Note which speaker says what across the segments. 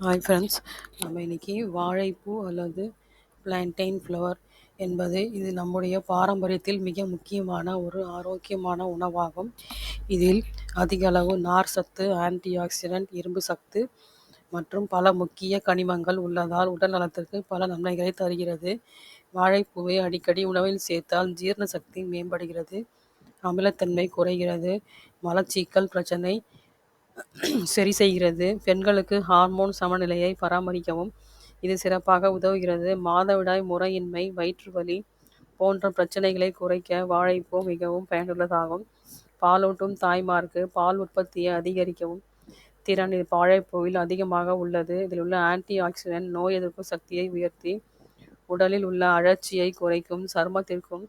Speaker 1: Hi friends நம்ம இன்னைக்கு வாழைப்பூ அல்லது பிளான்டைன் ஃப்ளவர் என்பது இது நம்முடைய பாரம்பரியத்தில் மிக முக்கியமான ஒரு ஆரோக்கியமான உணவாகும். இதில் அதிக அளவு நார் சத்து ஆன்டி ஆக்சிடென்ட் இரும்பு சத்து மற்றும் பல முக்கிய கனிமங்கள் உள்ளதால் உடல் நலத்திற்கு பல நன்மைகளை தருகிறது. வாழைப்பூவை அடிக்கடி உணவில் சேர்த்தால் ஜீரண சக்தி மேம்படுகிறது அமிலத்தன்மை குறைகிறது மலச்சிக்கல் பிரச்சனை சரி செய்கிறது. பெண்களுக்கு ஹார்மோன் சமநிலையை பராமரிக்கவும். இது சிறப்பாக உதவுகிறது. மாதவிடாய் முறையின்மை வயிற்று வலி போன்ற பிரச்சனைகளை குறைக்க வாழைப்பூ மிகவும் பயனுள்ளதாகும். பாலூட்டும் தாய்மார்க்கு பால் உற்பத்தியை அதிகரிக்கவும். திறன் இது வாழைப்பூவில் அதிகமாக உள்ளது. இதில் உள்ள ஆன்டி ஆக்சிடென்ட் நோய் எதிர்ப்பு சக்தியை உயர்த்தி உடலில் உள்ள அழற்சியை குறைக்கும் சருமத்திற்கும்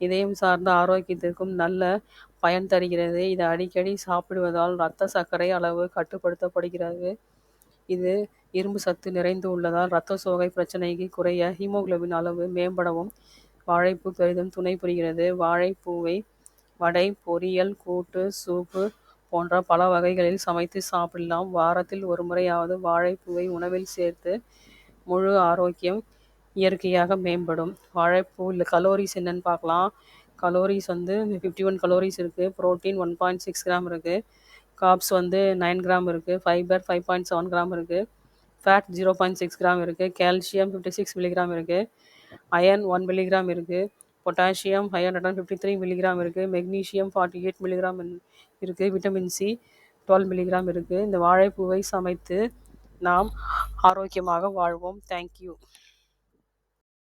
Speaker 1: இதயம் சார்ந்த ஆரோக்கியத்திற்கும் நல்ல பயன் தருகிறது. இதை அடிக்கடி சாப்பிடுவதால் இரத்த சர்க்கரை அளவு கட்டுப்படுத்தப்படுகிறது. இது இரும்பு சத்து நிறைந்து உள்ளதால் இரத்த சோகை பிரச்சனைக்கு குறைய ஹீமோகுளோபின் அளவு மேம்படவும் வாழைப்பூ பெரிதும் துணை புரிகிறது. வாழைப்பூவை வடை பொரியல் கூட்டு சூப்பு போன்ற பல வகைகளில் சமைத்து சாப்பிடலாம். வாரத்தில் ஒரு முறையாவது வாழைப்பூவை உணவில் சேர்த்து முழு ஆரோக்கியம் இயற்கையாக மேம்படும். வாழைப்பூ இல்லை கலோரிஸ் என்னன்னு பார்க்கலாம். கலோரிஸ் வந்து ஃபிஃப்டி ஒன் கலோரிஸ் இருக்குது protein one point six gram இருக்குது காப்ஸ் வந்து நைன் கிராம் இருக்குது fibre five point seven gram இருக்குது fat zero point six gram இருக்குது கால்சியம் ஃபிஃப்டி சிக்ஸ் மில்லிகிராம் இருக்குது அயன் ஒன் மில்லிகிராம் இருக்குது potassium five hundred and fifty three milligram இருக்குது magnesium forty eight milligram இருக்குது vitamin C twelve milligram இருக்குது இந்த வாழைப்பூவை சமைத்து நாம் ஆரோக்கியமாக வாழ்வோம். தேங்க்யூ